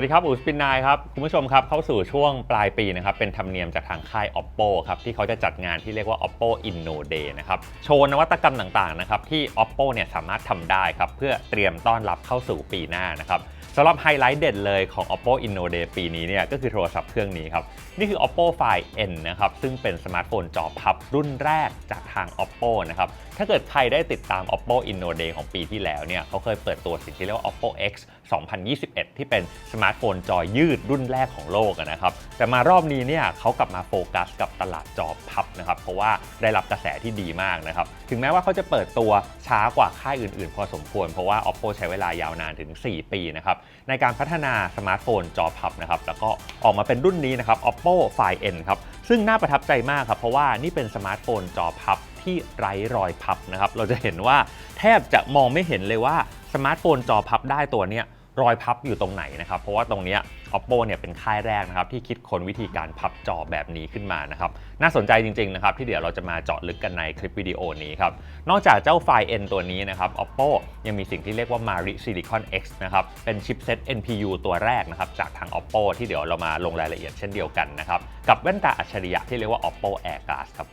สวัสดีครับอูสปินนายครับ คุณผู้ชมครับเข้าสู่ช่วงปลายปีนะครับ เป็นธรรมเนียมจากทางค่าย oppo ครับ ที่เขาจะจัดงานที่เรียกว่า oppo inno day นะครับ โชว์นวัตกรรมต่างๆนะครับ ที่ oppo เนี่ยสามารถทำได้ครับ เพื่อเตรียมต้อนรับเข้าสู่ปีหน้านะครับสำหรับไฮไลท์เด่นเลยของ oppo inno day ปีนี้เนี่ยก็คือโทรศัพท์เครื่องนี้ครับ นี่คือ oppo find n นะครับ ซึ่งเป็นสมาร์ทโฟนจอพับรุ่นแรกจากทาง oppo นะครับ ถ้าเกิดใครได้ติดตาม oppo inno day ของปีที่แล้วเนี่ยเขาเคยเปิดตัวสิ่งที่เรียกว่า oppo x 2021 ที่เป็นสมาร์ทโฟนจอยืดรุ่นแรกของโลกนะครับ แต่มารอบนี้เนี่ยเขากลับมาโฟกัสกับตลาดจอพับนะครับ เพราะว่าได้รับกระแสที่ดีมากนะครับ ถึงแม้ว่าเขาจะเปิดตัวช้ากว่าค่ายอื่นๆ พอสมควร เพราะว่า oppo ใช้เวลายาวนานถึง 4 ปีนะครับ ในการพัฒนาสมาร์ทโฟนจอพับนะครับ แล้วก็ออกมาเป็นรุ่นนี้นะครับ oppo find n ครับ ซึ่งน่าประทับใจมากครับ เพราะว่านี่เป็นสมาร์ทโฟนจอพับที่ไร้รอยพับนะครับ เราจะเห็นว่าแทบจะมองไม่เห็นเลยว่าสมาร์ทโฟนจอพับได้ตัวเนี้ย รอยพับอยู่ตรงไหนนะครับ เพราะว่าตรงนี้ oppo เนี่ยเป็นค่ายแรกนะครับที่คิดค้นวิธีการพับจอแบบนี้ขึ้นมานะครับน่าสนใจจริงๆนะครับที่เดี๋ยวเราจะมาเจาะลึกกันในคลิปวิดีโอนี้ครับนอกจากเจ้าไฟล์ N ตัวนี้นะครับ oppo ยังมีสิ่งที่เรียกว่า Mari Silicon X นะครับเป็นชิปเซ็ต NPU ตัวแรกนะครับจากทาง oppo ที่เดี๋ยวเรามาลงรายละเอียดเช่นเดียวกันนะครับกับแว่นตาอัจฉริยะที่เรียกว่า oppo air glass ครับ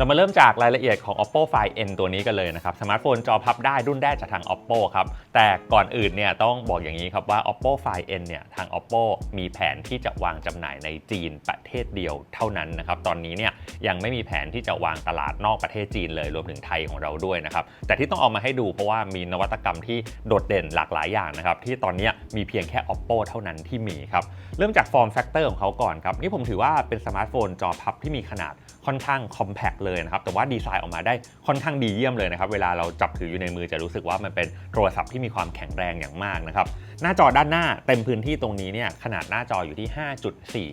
เรามาเริ่มจากรายละเอียดของ oppo find n ตัวนี้กันเลยนะครับ สมาร์ทโฟนจอพับได้รุ่นแรกจากทาง oppo ครับ แต่ก่อนอื่นเนี่ยต้องบอกอย่างนี้ครับว่า oppo find n เนี่ยทาง oppo มีแผนที่จะวางจำหน่ายในจีนประเทศเดียวเท่านั้นนะครับ ตอนนี้เนี่ยยังไม่มีแผนที่จะวางตลาดนอกประเทศจีนเลยรวมถึงไทยของเราด้วยนะครับ แต่ที่ต้องเอามาให้ดูเพราะว่ามีนวัตกรรมที่โดดเด่นหลากหลายอย่างนะครับที่ตอนนี้มีเพียงแค่ oppo เท่านั้นที่มีครับ เริ่มจาก form factor ของเขาก่อนครับ นี่ผมถือว่าเป็นสมาร์ทโฟนจอพับที่มีขนาดค่อนข้าง compact เลยนะครับแต่ว่าดีไซน์ออกมาได้ค่อนข้างดีเยี่ยมเลยนะครับเวลาเราจับถืออยู่ในมือจะรู้สึกว่ามันเป็นโทรศัพท์ที่มีความแข็งแรงอย่างมากนะครับหน้าจอด้านหน้าเต็มพื้นที่ตรงนี้เนี่ยขนาดหน้าจออยู่ที่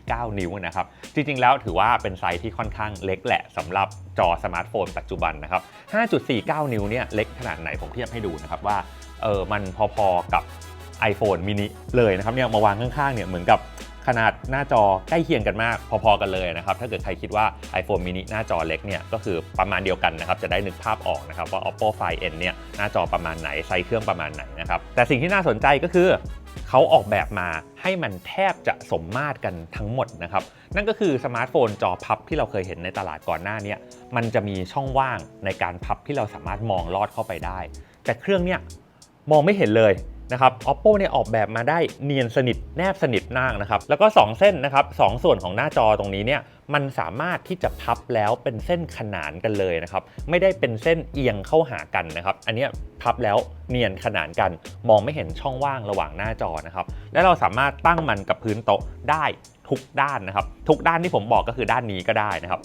5.49 นิ้วนะครับจริงๆ แล้วถือว่าเป็นไซส์ที่ค่อนข้างเล็กแหละสำหรับจอสมาร์ทโฟนปัจจุบันนะครับ 5.49 นิ้วเนี่ยเล็กขนาดไหนผมเทียบให้ดูนะครับว่าเออมันพอๆกับ iPhone mini เลยนะครับเนี่ยมาวางข้างๆเนี่ยเหมือนกับขนาดหน้าจอใกล้เคียงกันมากพอๆกันเลยนะครับถ้าเกิดใครคิดว่า iPhone mini หน้าจอเล็กเนี่ยก็คือประมาณเดียวกันนะครับจะได้นึกภาพออกนะครับว่า oppo find n เนี่ยหน้าจอประมาณไหนไซส์เครื่องประมาณไหนนะครับแต่สิ่งที่น่าสนใจก็คือเขาออกแบบมาให้มันแทบจะสมมาตรกันทั้งหมดนะครับ นั่นก็คือสมาร์ทโฟนจอพับที่เราเคยเห็นในตลาดก่อนหน้านี้มันจะมีช่องว่างในการพับที่เราสามารถมองลอดเข้าไปได้ แต่เครื่องเนี่ยมองไม่เห็นเลย นะครับ oppo เนี่ยออกแบบมาได้เนียนสนิทแนบสนิทมากนะครับ แล้วก็ 2 เส้นนะครับสองส่วนของหน้าจอตรงนี้เนี่ยมันสามารถที่จะพับแล้วเป็นเส้นขนานกันเลยนะครับ ไม่ได้เป็นเส้นเอียงเข้าหากันนะครับ อันนี้พับแล้วเนียนขนานกัน มองไม่เห็นช่องว่างระหว่างหน้าจอนะครับ และเราสามารถตั้งมันกับพื้นโต๊ะได้ทุกด้านนะครับ ทุกด้านที่ผมบอกก็คือด้านนี้ก็ได้นะครับ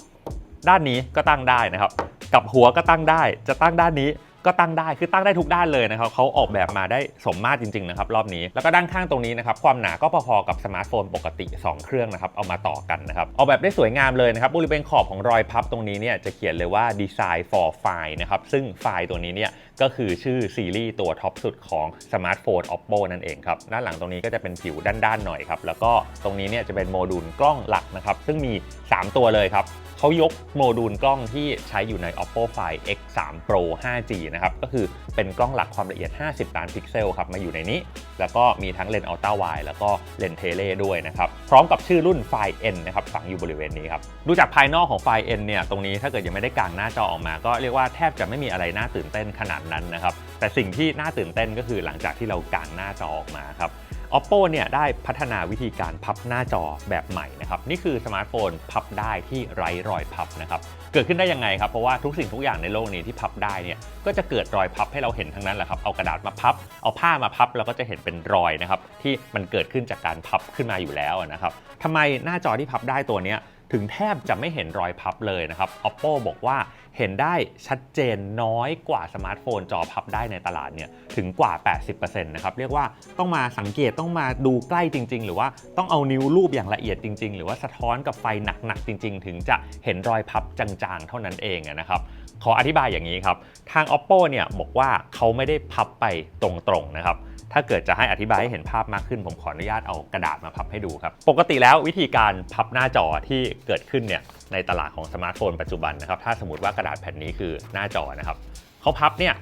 ด้านนี้ก็ตั้งได้นะครับ กับหัวก็ตั้งได้ จะตั้งด้านนี้ ก็ตั้งได้คือตั้งได้ทุกด้านเลยนะครับเขาออกแบบมาได้สมมาตรจริงๆนะครับรอบนี้แล้วก็ด้านข้างตรงนี้นะครับความหนาก็พอๆกับสมาร์ทโฟนปกติ 2 เครื่องนะครับเอามาต่อกันนะครับออกแบบได้สวยงามเลยนะครับบริเวณขอบของรอยพับตรงนี้เนี่ยจะเขียนเลยว่า Design for File นะครับซึ่งไฟล์ตัวนี้เนี่ยก็คือชื่อซีรีส์ตัวท็อปสุดของสมาร์ทโฟน Oppo นั่นเองครับด้านหลังตรงนี้ก็จะเป็นผิวด้านๆหน่อยครับแล้วก็ตรงนี้เนี่ยจะเป็นโมดูลกล้องหลักนะครับซึ่งมี 3 ตัวเลยครับ เขายกโมดูลกล้องที่ใช้อยู่ใน Oppo Find X3 Pro 5G นะครับ ก็คือเป็นกล้องหลักความละเอียด 50 ล้านพิกเซลครับ มาอยู่ในนี้ แล้วก็มีทั้งเลนส์อัลตร้าไวแล้วก็เลนส์เทเลด้วยนะครับ พร้อมกับชื่อรุ่น Find N นะครับ ฝังอยู่บริเวณนี้ครับ ดูจากภายนอกของ Find N เนี่ย ตรงนี้ถ้าเกิดยังไม่ได้กางหน้าจอออกมา ก็เรียกว่าแทบจะไม่มีอะไรน่าตื่นเต้นขนาดนั้นนะครับ แต่สิ่งที่น่าตื่นเต้นก็คือหลังจากที่เรากางหน้าจอออกมาครับ oppo เนี่ยได้พัฒนาวิธีการพับหน้าจอแบบใหม่นะครับนี่คือสมาร์ทโฟนพับได้ที่ไร้รอยพับนะครับเกิดขึ้นได้ยังไงครับเพราะว่าทุกสิ่งทุกอย่างในโลกนี้ที่พับได้เนี่ยก็จะเกิดรอยพับให้เราเห็นทั้งนั้นแหละครับเอากระดาษมาพับ เอาผ้ามาพับเราก็จะเห็นเป็นรอยนะครับที่มันเกิดขึ้นจากการพับขึ้นมาอยู่แล้วนะครับทำไมหน้าจอที่พับได้ตัวนี้ ถึงแทบจะไม่เห็นรอยพับเลยนะครับ oppo บอกว่าเห็นได้ชัดเจนน้อยกว่าสมาร์ทโฟนจอพับได้ในตลาดเนี่ยถึงกว่า 80%นะครับเรียกว่าต้องมาสังเกตต้องมาดูใกล้จริง ๆ หรือว่าต้องเอานิ้วรูปอย่างละเอียดจริง ๆ หรือว่าสะท้อนกับไฟหนัก ๆ จริง ๆ ถึงจะเห็นรอยพับจางๆ เท่านั้นเองนะครับขออธิบายอย่างนี้ครับ ทาง oppo เนี่ยบอกว่าเขาไม่ได้พับไปตรงๆนะครับ ถ้าเกิดจะให้อธิบายให้เห็นภาพมากขึ้น ผมขออนุญาตเอากระดาษมาพับให้ดูครับ ปกติแล้ววิธีการพับหน้าจอที่เกิดขึ้นเนี่ยในตลาดของสมาร์ทโฟนปัจจุบันนะครับ ถ้าสมมติว่ากระดาษแผ่นนี้คือหน้าจอนะครับเขาพับเนี่ย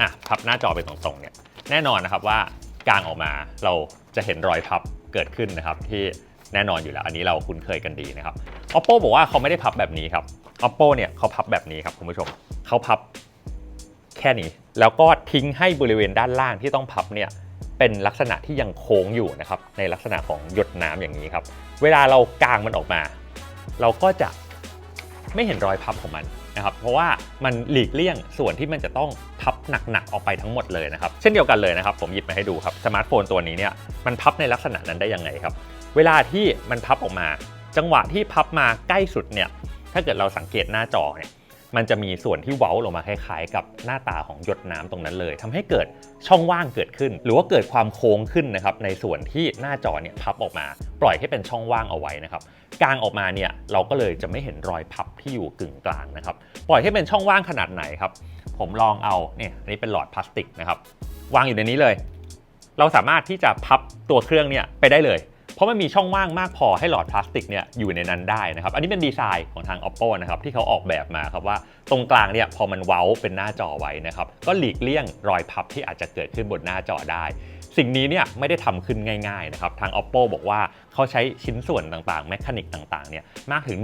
อะพับหน้าจอไปตรงๆเนี่ยแน่นอนนะครับว่ากางออกมาเราจะเห็นรอยพับเกิดขึ้นนะครับที่แน่นอนอยู่แล้ว อันนี้เราคุ้นเคยกันดีนะครับ oppo บอกว่าเขาไม่ได้พับแบบนี้ครับ oppo เนี่ยเขาพับแบบนี้ครับคุณผู้ชมเขาพับ แค่นี้ แล้วก็ทิ้งให้บริเวณด้านล่างที่ต้องพับเนี่ยเป็นลักษณะที่ยังโค้งอยู่นะครับในลักษณะของหยดน้ำอย่างนี้ครับ เวลาเรากางมันออกมา เราก็จะไม่เห็นรอยพับของมันนะครับเพราะว่ามันหลีกเลี่ยงส่วนที่มันจะต้องพับหนักๆออกไปทั้งหมดเลยนะครับ เช่นเดียวกันเลยนะครับ ผมหยิบมาให้ดูครับสมาร์ทโฟนตัวนี้เนี่ยมันพับในลักษณะนั้นได้ยังไงครับ เวลาที่มันพับออกมา จังหวะที่พับมาใกล้สุดเนี่ยถ้าเกิดเราสังเกตหน้าจอเนี่ย มันจะมีส่วนที่เว้าลงมาคล้ายๆ กับหน้าตาของหยดน้ำตรงนั้นเลยทำให้เกิดช่องว่างเกิดขึ้น หรือว่าเกิดความโค้งขึ้นนะครับในส่วนที่หน้าจอเนี่ยพับออกมา ปล่อยให้เป็นช่องว่างเอาไว้นะครับกางออกมาเนี่ยเราก็เลยจะไม่เห็นรอยพับที่อยู่กึ่งกลางนะครับปล่อยให้เป็นช่องว่างขนาดไหนครับผมลองเอาเนี่ยอันนี้เป็นหลอดพลาสติกนะครับวางอยู่ในนี้เลย เราสามารถที่จะพับตัวเครื่องเนี่ยไปได้เลย เพราะมันมีช่องว่างมากพอให้หลอดพลาสติกเนี่ยอยู่ในนั้นได้นะครับ อันนี้เป็นดีไซน์ของทาง oppo นะครับที่เขาออกแบบมาครับว่าตรงกลางเนี่ยพอมันเว้าเป็นหน้าจอไว้นะครับก็หลีกเลี่ยงรอยพับที่อาจจะเกิดขึ้นบนหน้าจอได้ สิ่งนี้เนี่ยไม่ได้ทำขึ้นง่ายๆนะครับทาง oppo บอกว่าเขาใช้ชิ้นส่วนต่างๆแมคานิกต่างๆเนี่ยมากถึง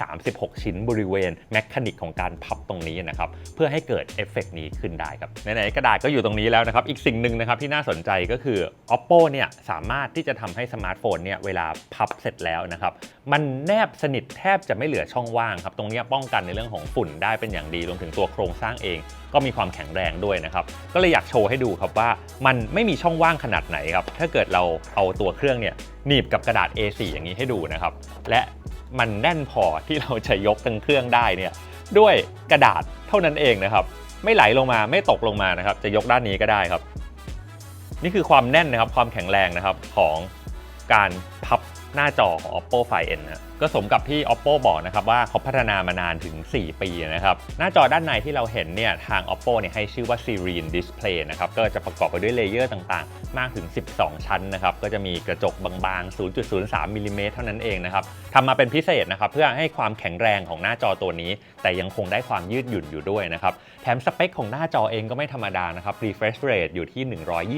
136 ชิ้นบริเวณแมคานิกของการพับตรงนี้นะครับเพื่อให้เกิดเอฟเฟกต์นี้ขึ้นได้ครับไหนๆกระดาษก็อยู่ตรงนี้แล้วนะครับอีกสิ่งหนึ่งนะครับที่น่าสนใจก็คือ oppo เนี่ยสามารถที่จะทำให้สมาร์ทโฟนเนี่ยเวลาพับเสร็จแล้วนะครับ มันแนบสนิทแทบจะไม่เหลือช่องว่างครับ ตรงนี้ป้องกันในเรื่องของฝุ่นได้เป็นอย่างดีรวมถึงตัวโครงสร้างเอง ก็มีความแข็งแรงด้วยนะครับ ก็เลยอยากโชว์ให้ดูครับว่ามันไม่มีช่องว่างขนาดไหนครับ ถ้าเกิดเราเอาตัวเครื่องเนี่ยหนีบกับกระดาษ A4 อย่างนี้ให้ดูนะครับ และมันแน่นพอที่เราจะยกทั้งเครื่องได้เนี่ยด้วยกระดาษเท่านั้นเองนะครับ ไม่ไหลลงมาไม่ตกลงมานะครับ จะยกด้านนี้ก็ได้ครับ นี่คือความแน่นนะครับความแข็งแรงนะครับของ การพับหน้าจอของ oppo find n นะก็สมกับที่ oppo บอกนะครับว่าเขาพัฒนามานานถึง 4 ปีนะครับ หน้าจอด้านในที่เราเห็นเนี่ยทาง oppo เนี่ยให้ชื่อว่า serene display นะครับ ก็จะประกอบไปด้วยเลเยอร์ต่างๆ มากถึง 12 ชั้นนะครับ ก็จะมีกระจกบางๆ 0.03มิลลิเมตรเท่านั้นเองนะครับทำมาเป็นพิเศษนะครับ เพื่อให้ความแข็งแรงของหน้าจอตัวนี้ แต่ยังคงได้ความยืดหยุ่นอยู่ด้วยนะครับ แถมสเปคของหน้าจอเองก็ไม่ธรรมดานะครับ refresh rate อยู่ที่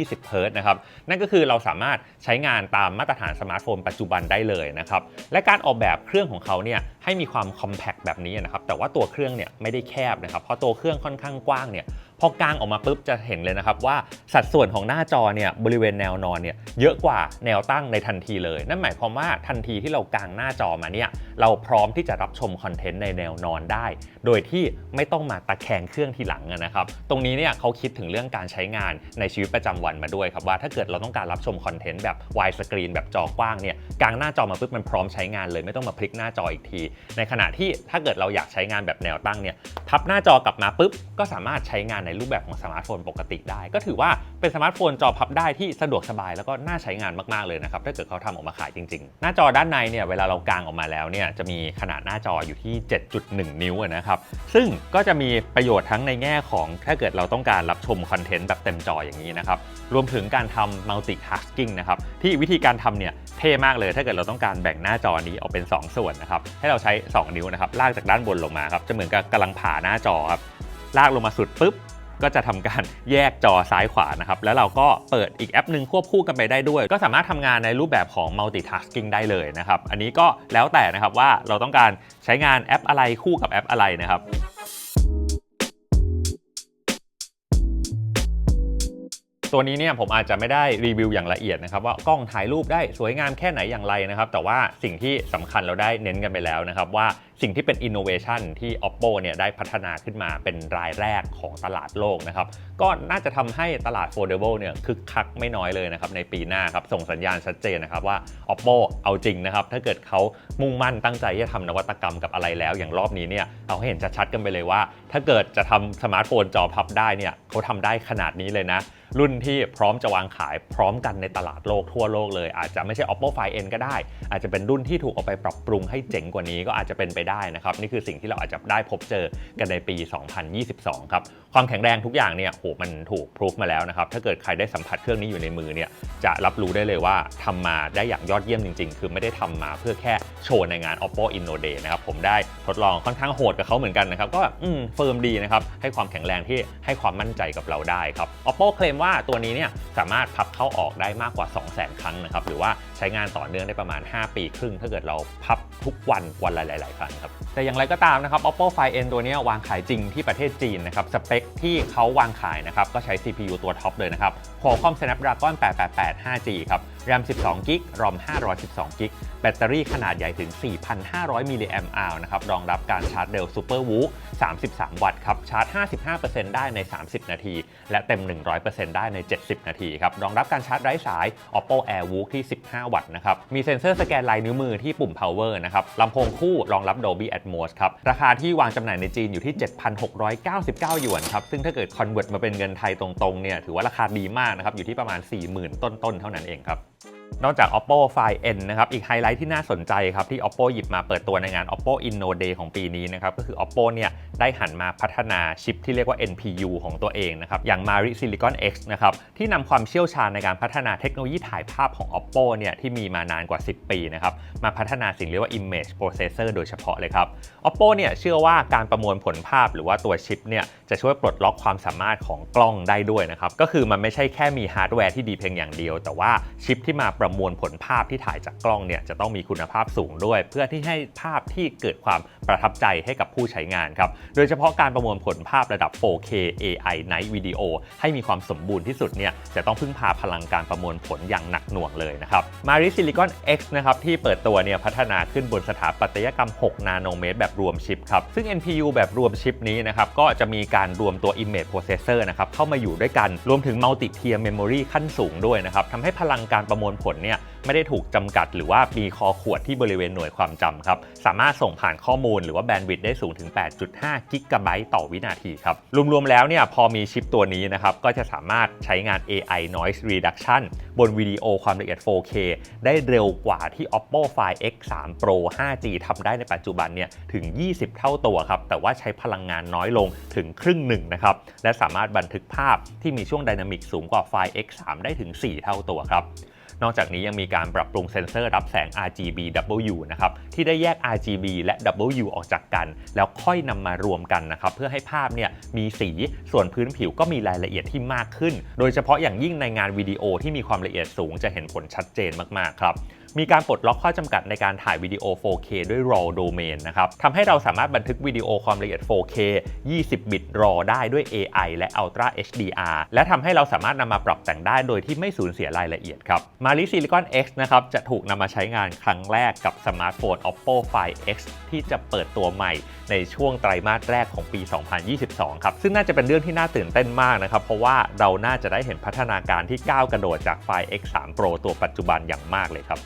120 Hz นะครับ นั่นก็คือเราสามารถใช้งานตามมาตรฐานสมาร์ทโฟนปัจจุบันได้เลยนะครับ และการออกแบบแบบเครื่องของเขาเนี่ยให้มีความคอมแพคแบบนี้นะครับแต่ว่าตัวเครื่องเนี่ยไม่ได้แคบนะครับเพราะตัวเครื่องค่อนข้างกว้างเนี่ย พอกางออกมาปุ๊บจะเห็นเลยนะครับว่าสัดส่วนของหน้าจอเนี่ยบริเวณแนวนอนเนี่ยเยอะกว่าแนวตั้งในทันทีเลย นั่นหมายความว่าทันทีที่เรากางหน้าจอมาเนี่ยเราพร้อมที่จะรับชมคอนเทนต์ในแนวนอนได้ โดยที่ไม่ต้องมาตะแคงเครื่องทีหลังนะครับ ตรงนี้เนี่ยเขาคิดถึงเรื่องการใช้งานในชีวิตประจำวันมาด้วยครับว่าถ้าเกิดเราต้องการรับชมคอนเทนต์แบบ wide screen แบบจอกว้างเนี่ยกางหน้าจอมาปุ๊บมันพร้อมใช้งานเลย ไม่ต้องมาพลิกหน้าจออีกที ในขณะที่ถ้าเกิดเราอยากใช้งานแบบแนวตั้งเนี่ยพับหน้าจอกลับมาปุ๊บก็สามารถใช้งานในรูปแบบของสมาร์ทโฟนปกติได้ ก็ถือว่าเป็นสมาร์ทโฟนจอพับได้ที่สะดวกสบายแล้วก็น่าใช้งานมากๆเลยนะครับถ้าเกิดเขาทำออกมาขายจริงๆ หน้าจอด้านในเนี่ยเวลาเรากางออกมาแล้วเนี่ยจะมีขนาดหน้าจออยู่ที่ 7.1 นิ้วนะครับซึ่งก็จะมีประโยชน์ทั้งในแง่ของถ้าเกิดเราต้องการรับชมคอนเทนต์แบบเต็มจออย่างนี้นะครับรวมถึงการทำ multitasking นะครับที่วิธีการทำเนี่ยเท่มากเลยถ้าเกิดเราต้องการแบ่งหน้าจอนี้ออกเป็น 2 ส่วนนะครับให้เราใช้ 2 นิ้วนะครับลากจากด้านบนลงมาครับจะเหมือนกับกำลังผ่าหน้าจอครับลากลงมาสุดปุ๊บ ก็จะทำการแยกจอซ้ายขวานะครับแล้วเราก็เปิดอีกแอปหนึ่งควบคู่กันไปได้ด้วย ก็สามารถทำงานในรูปแบบของ multitasking ได้เลยนะครับอันนี้ก็แล้วแต่นะครับว่าเราต้องการใช้งานแอปอะไรคู่กับแอปอะไรนะครับตัวนี้เนี่ยผมอาจจะไม่ได้รีวิวอย่างละเอียดนะครับว่ากล้องถ่ายรูปได้สวยงามแค่ไหนอย่างไรนะครับ แต่ว่าสิ่งที่สำคัญเราได้เน้นกันไปแล้วนะครับว่า สิ่งที่เป็น innovation ที่ oppo เนี่ยได้พัฒนาขึ้นมาเป็นรายแรกของตลาดโลกนะครับ ก็น่าจะทำให้ตลาด foldable เนี่ยคึกคักไม่น้อยเลยนะครับในปีหน้าครับ ส่งสัญญาณชัดเจนนะครับว่า oppo เอาจริงนะครับ ถ้าเกิดเขามุ่งมั่นตั้งใจที่จะทำนวัตกรรมกับอะไรแล้ว อย่างรอบนี้เนี่ยเอาให้เห็นชัดๆกันไปเลยว่า ถ้าเกิดจะทำสมาร์ทโฟนจอพับได้เนี่ยเขาทำได้ขนาดนี้เลยนะรุ่นที่พร้อมจะวางขายพร้อมกันในตลาดโลกทั่วโลกเลย อาจจะไม่ใช่ oppo find n ก็ได้ อาจจะเป็นรุ่นที่ถูกเอาไปปรับปรุงให้เจ๋งกว่านี้ก็อาจจะเป็นไปได้นะครับนี่คือสิ่งที่เราอาจจะได้พบเจอกันในปี 2022 ครับความแข็งแรงทุกอย่างเนี่ยโหมันถูกพิสูจมาแล้วนะครับถ้าเกิดใครได้สัมผัสเครื่องนี้อยู่ในมือเนี่ยจะรับรู้ได้เลยว่าทำมาได้อย่างยอดเยี่ยมจริง ๆ คือไม่ได้ทำมาเพื่อแค่โชว์ในงาน oppo inno day นะครับผมได้ทดลองค่อนข้างโหดกับเขาเหมือนกันนะครับก็อืมเฟิร์มดีนะครับให้ความแข็งแรงที่ให้ความมั่นใจกับเราได้ครับ oppo เคลมว่าตัวนี้เนี่ยสามารถพับเข้าออกได้มากกว่า 200,000 ครั้งนะครับหรือว่าใช้งานต่อเนื่องได้ประมาณ 5 ปีครึ่ง ถ้าเกิดเราพับทุกวันวันละหลาย ๆ ครั้งครับ แต่อย่างไรก็ตามนะครับ oppo find n ตัวนี้วางขายจริงที่ประเทศจีนนะครับ สเปคที่เขาวางขายนะครับ ก็ใช้ CPU ตัวท็อปเลยนะครับ Qualcomm Snapdragon 888 5G ครับ RAM 12 g b ROM 512 g b แบตเตอรี่ขนาดใหญ่ถึง 4,500 มิลลิแอมป์อนะครับ รองรับการชาร์จเร็ว Super w o o 33 วัตต์ครับ ชาร์จ 55%ได้ใน 30 นาที และเต็ม 100%ได้ใน 70 นาทีครับ รองรับการชาร์จไร้สาย Oppo Air w o o ที่ 15 วัตต์นะครับ มีเซ็นเซอร์สแกนลายนิ้วมือที่ปุ่ม power นะครับลำโพงคู่รองรับ Dolby Atmos ครับ ราคาที่วางจำหน่ายในจีนอยู่ที่ 7,699 หยวนครับ ซึ่งถ้าเกิด convert มาเป็นเงินไทยตรงๆเนี่ยถือว่าราคาดีมากนะครับอยู่ที่ประมาณ 40,000 ต้นๆเท่านั้นเองครับ นอกจาก oppo find n นะครับอีกไฮไลท์ที่น่าสนใจครับที่ oppo หยิบมาเปิดตัวในงาน oppo inno day ของปีนี้นะครับก็คือ oppo เนี่ยได้หันมาพัฒนาชิปที่เรียกว่า npu ของตัวเองนะครับอย่าง Mari Silicon X นะครับที่นำความเชี่ยวชาญในการพัฒนาเทคโนโลยีถ่ายภาพของ oppo เนี่ยที่มีมานานกว่า 10 ปีนะครับมาพัฒนาสิ่งเรียกว่า image processor โดยเฉพาะเลยครับ oppo เนี่ยเชื่อว่าการประมวลผลภาพหรือว่าตัวชิปเนี่ยจะช่วยปลดล็อกความสามารถของกล้องได้ด้วยนะครับก็คือมันไม่ใช่แค่มีฮาร์ดแวร์ที่ดีเพียงอย่างเดียว แต่ว่าชิปที่มาประมวลผลภาพที่ถ่ายจากกล้องเนี่ยจะต้องมีคุณภาพสูงด้วย เพื่อที่ให้ภาพที่เกิดความประทับใจให้กับผู้ใช้งานครับโดยเฉพาะการประมวลผลภาพระดับ 4K AI Night Video ให้มีความสมบูรณ์ที่สุดเนี่ยจะต้องพึ่งพาพลังการประมวลผลอย่างหนักหน่วงเลยนะครับ Mari Silicon X นะครับที่เปิดตัวเนี่ยพัฒนาขึ้นบนสถาปัตยกรรม 6 นาโนเมตรแบบรวมชิปครับซึ่ง NPU แบบรวมชิปนี้นะครับก็จะมีการรวมตัว Image Processor นะครับเข้ามาอยู่ด้วยกันรวมถึง Multi Tier Memory ขั้นสูงด้วยนะครับทำให้พลังการประมวลผลเนี่ยไม่ได้ถูกจำกัด หรือว่ามีคอขวดที่บริเวณหน่วยความจำครับสามารถส่งผ่านข้อมูลหรือว่าแบนด์วิดต์ได้สูงถึง 8.5 กิกะไบต์ต่อวินาทีครับรวมๆแล้วเนี่ยพอมีชิปตัวนี้นะครับก็จะสามารถใช้งาน AI Noise Reduction บนวิดีโอความละเอียด 4K ได้เร็วกว่าที่ Oppo Find X3 Pro 5G ทำได้ในปัจจุบันเนี่ยถึง 20 เท่าตัวครับแต่ว่าใช้พลังงานน้อยลงถึงครึ่งหนึ่งนะครับและสามารถบันทึกภาพที่มีช่วงไดนามิกสูงกว่า Find X3 ได้ถึง 4 เท่าตัวครับ นอกจากนี้ยังมีการปรับปรุงเซ็นเซอร์รับแสง RGB-W นะครับที่ได้แยก RGB และ W ออกจากกัน แล้วค่อยนำมารวมกันนะครับเพื่อให้ภาพเนี่ยมีสีส่วนพื้นผิวก็มีรายละเอียดที่มากขึ้น โดยเฉพาะอย่างยิ่งในงานวิดีโอที่มีความละเอียดสูงจะเห็นผลชัดเจนมากๆครับ มีการปลดล็อกข้อจำกัดในการถ่ายวิดีโอ 4K ด้วย RAW domain นะครับทำให้เราสามารถบันทึกวิดีโอความละเอียด 4K 20 บิต RAW ได้ด้วย AI และ Ultra HDR และทำให้เราสามารถนำมาปรับแต่งได้โดยที่ไม่สูญเสียรายละเอียดครับ Mali Silicon X นะครับจะถูกนำมาใช้งานครั้งแรกกับสมาร์ทโฟน Oppo Find X ที่จะเปิดตัวใหม่ในช่วงไตรมาสแรกของปี 2022 ครับ ซึ่งน่าจะเป็นเรื่องที่น่าตื่นเต้นมากนะครับ เพราะว่าเราน่าจะได้เห็นพัฒนาการที่ก้าวกระโดดจาก Find X3 Pro ตัวปัจจุบันอย่างมากเลยครับ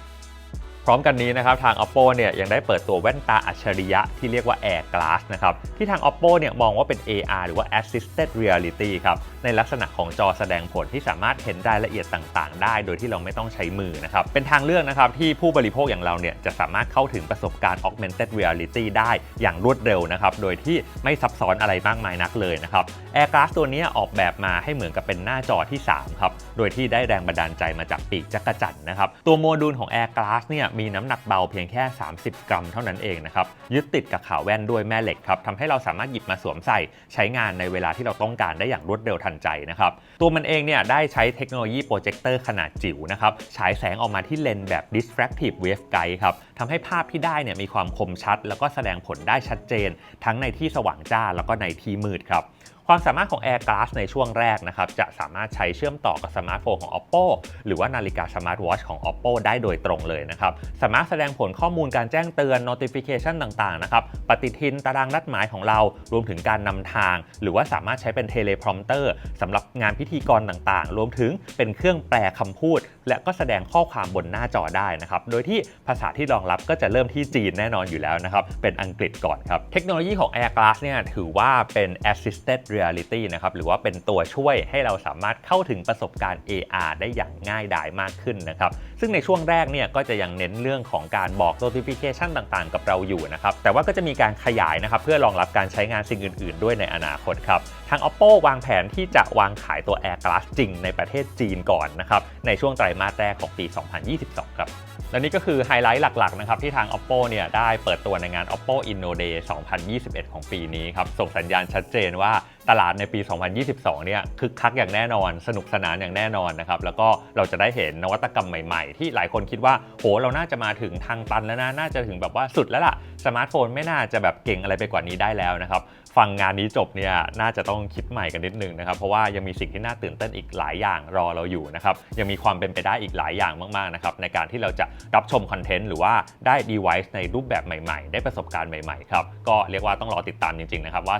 พร้อมกันนี้นะครับทาง oppo เนี่ยยังได้เปิดตัวแว่นตาอัจฉริยะที่เรียกว่า air glass นะครับที่ทาง oppo เนี่ยมองว่าเป็น AR หรือว่า assisted reality ครับในลักษณะของจอแสดงผลที่สามารถเห็นรายละเอียดต่าง ๆ ได้ โดยที่เราไม่ต้องใช้มือนะครับเป็นทางเลือกนะครับที่ผู้บริโภคอย่างเราเนี่ยจะสามารถเข้าถึงประสบการณ์ augmented reality ได้อย่างรวดเร็วนะครับโดยที่ไม่ซับซ้อนอะไรมากมายนักเลยนะครับ air glass ตัวนี้ออกแบบมาให้เหมือนกับเป็นหน้าจอที่3ครับโดยที่ได้แรงบันดาลใจมาจากปีกจักรจันนะครับตัวโมดูลของ air glass เนี่ยมีน้ำหนักเบาเพียงแค่ 30 กรัมเท่านั้นเองนะครับยึดติดกับขาแว่นด้วยแม่เหล็กครับทำให้เราสามารถหยิบมาสวมใส่ใช้งานในเวลาที่เราต้องการได้อย่างรวดเร็วทันใจนะครับตัวมันเองเนี่ยได้ใช้เทคโนโลยีโปรเจคเตอร์ขนาดจิ๋วนะครับฉายแสงออกมาที่เลนส์แบบ diffractive waveguide ครับทำให้ภาพที่ได้เนี่ยมีความคมชัด แล้วก็แสดงผลได้ชัดเจน ทั้งในที่สว่างจ้าแล้วก็ในที่มืดครับ ความสามารถของ Air Glass ในช่วงแรกนะครับจะสามารถใช้เชื่อมต่อกับสมาร์ทโฟนของ Oppo หรือว่านาฬิกาสมาร์ทวอชของ Oppo ได้โดยตรงเลยนะครับสามารถแสดงผลข้อมูลการแจ้งเตือน notification ต่างๆนะครับปฏิทินตารางนัดหมายของเรารวมถึงการนำทาง หรือว่าสามารถใช้เป็น teleprompter สำหรับงานพิธีกรต่างๆ รวมถึงเป็นเครื่องแปลคำพูด และก็แสดงข้อความบนหน้าจอได้นะครับโดยที่ภาษาที่รองรับก็จะเริ่มที่จีนแน่นอนอยู่แล้วนะครับเป็นอังกฤษก่อนครับเทคโนโลยีของ Air Glass เนี่ยถือว่าเป็น assisted reality Reality นะครับหรือว่าเป็นตัวช่วยให้เราสามารถเข้าถึงประสบการณ์ AR ได้อย่างง่ายดายมากขึ้นนะครับซึ่งในช่วงแรกเนี่ยก็จะยังเน้นเรื่องของการบอก notification ต่างๆ กับเราอยู่นะครับแต่ว่าก็จะมีการขยายนะครับเพื่อรองรับการใช้งานสิ่งอื่น ๆ ด้วยในอนาคตครับทาง Oppo วางแผนที่จะวางขายตัว Air Glass จริงในประเทศจีนก่อนนะครับในช่วงไตรมาสแรกของปี 2022 ครับและนี่ก็คือไฮไลท์หลัก ๆ นะครับ ที่ทาง Oppo เนี่ยได้เปิดตัวในงาน Oppo Inno Day 2021 ของปีนี้ครับ ส่งสัญญาณชัดเจนว่าตลาดในปี 2022 เนี่ยคึกคักอย่างแน่นอน สนุกสนานอย่างแน่นอนนะครับ แล้วก็เราจะได้เห็นนวัตกรรมใหม่ๆ ที่หลายคนคิดว่าโหเราน่าจะมาถึงทางตันแล้วนะ น่าจะถึงแบบว่าสุดแล้วล่ะ สมาร์ทโฟนไม่น่าจะแบบเก่งอะไรไปกว่านี้ได้แล้วนะครับ ฟังงานนี้จบเนี่ยน่าจะต้องคิดใหม่กันนิดนึงนะครับ เพราะว่ายังมีสิ่งที่น่าตื่นเต้นอีกหลายอย่างรอเราอยู่นะครับ ยังมีความเป็นไปได้อีกหลายอย่างมากๆนะครับในการที่เราจะรับชมคอนเทนต์หรือว่าได้ device ในรูปแบบใหม่ ๆ ได้ประสบการณ์ใหม่ๆครับ ก็เรียกว่าต้องรอติดตามจริงๆนะครับว่า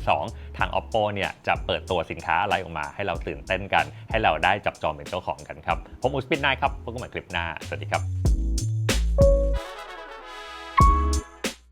2022 ทาง Oppo เนี่ยจะเปิดตัวสินค้าอะไรออกมา ให้เราตื่นเต้นกัน ให้เราได้จับจองเป็นเจ้าของกันครับ ผมอุสปินนายครับพบกันใหม่คลิปหน้า สวัสดีครับ